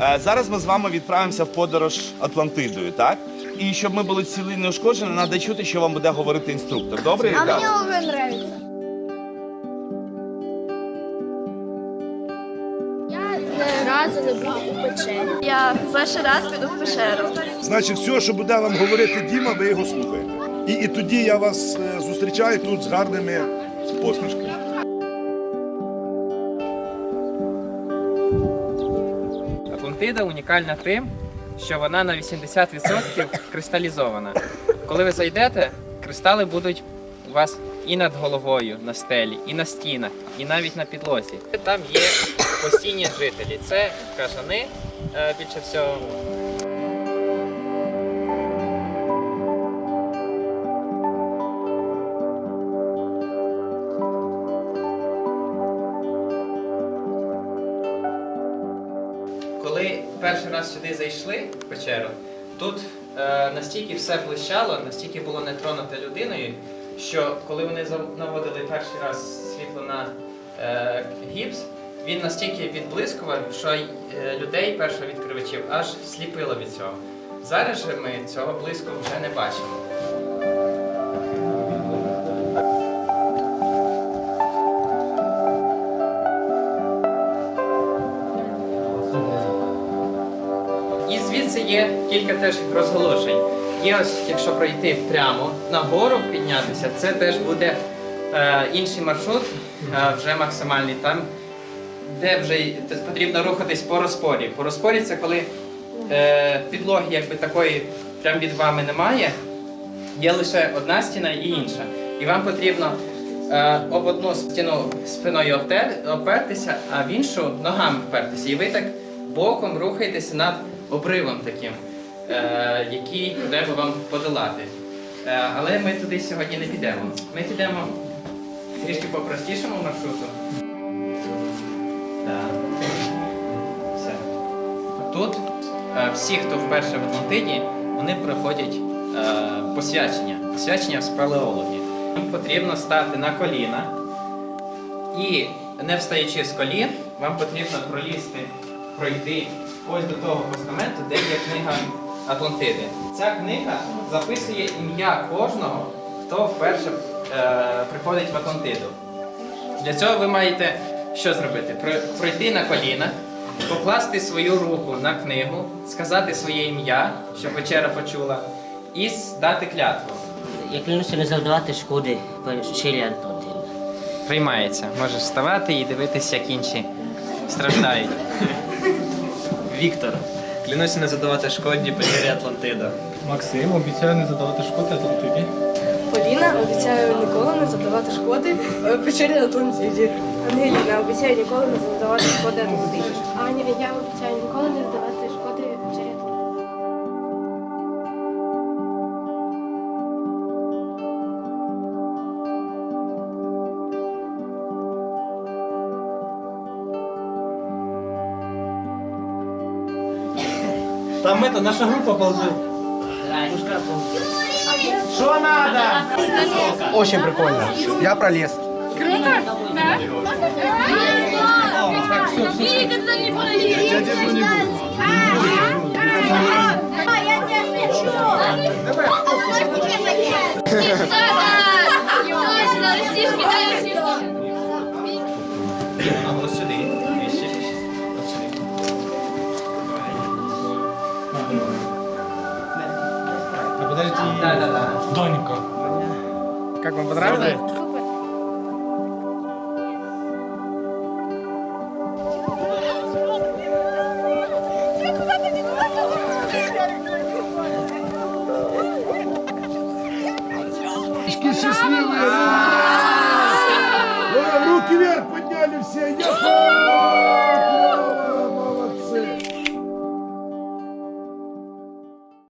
Е, Зараз ми з вами відправимося в подорож Атлантидою, так? І щоб ми були цілі неушкоджені, треба чути, що вам буде говорити інструктор. Добре, А Ілля? мне уже нравится. Я не разу не був у печері. Я перший раз піду в пещеру. Значить, все, що буде вам говорити Діма, ви його слухаєте. І, і тоді я вас е, зустрічаю тут з гарними посмішками. Атлантида унікальна тим, що вона на 80% кристалізована. Коли ви зайдете, кристали будуть у вас і над головою на стелі, і на стінах, і навіть на підлозі. Там є постійні жителі. Це кажани е, більше всього. Перший раз сюди зайшли в печеру, тут е, настільки все блищало, настільки було не тронуте людиною, що коли вони наводили перший раз світло на е, гіпс, він настільки відблискував, що е, людей першовідкривачів аж сліпило від цього. Зараз же ми цього близько вже не бачимо. Звідси є кілька теж розголошень. Є ось, якщо пройти прямо нагору піднятися, це теж буде е, інший маршрут, е, вже максимальний там, де вже потрібно рухатись по розпорі. По розпорі це коли е, підлоги якби такої прямо від вами немає, є лише одна стіна і інша. І вам потрібно е, об одну стіну спиною обтер, опертися, а в іншу ногами впертися. І ви так боком рухаєтеся над обривом таким, е, який треба вам подолати. Е, але ми туди сьогодні не підемо. Ми підемо трішки по простішому маршруту. Все. Тут е, всі, хто вперше в Атлантиді, вони проходять е, посвячення. Посвячення в спелеології. Їм потрібно стати на коліна і, не встаючи з колін, вам потрібно пролізти, пройти ось до того постаменту, де є книга Атлантиди. Ця книга записує ім'я кожного, хто вперше е, приходить в Атлантиду. Для цього ви маєте що зробити? Пройти на коліна, покласти свою руку на книгу, сказати своє ім'я, щоб вечера почула, і дати клятву. Я клянуся не завдавати шкоди печері Антонтина. Приймається. Можеш вставати і дивитися, як інші страждають. Віктор. Клянуся не задавати шкоді печері Атлантида. Максим обіцяю не задавати шкоди Атлантиді. Поліна обіцяю ніколи не задавати шкоди е, печері Атлантиді. Ангеліна обіцяю ніколи не задавати шкоди Атлантиді. Аня, я обіцяю ніколи Там это наша группа ползет. Что надо? Очень прикольно. Я пролез. Я держу не буду. А Подожди. Да, да, да. Донька. Как вам понравилось? Счастливые. Ой, руки вверх подняли все. Я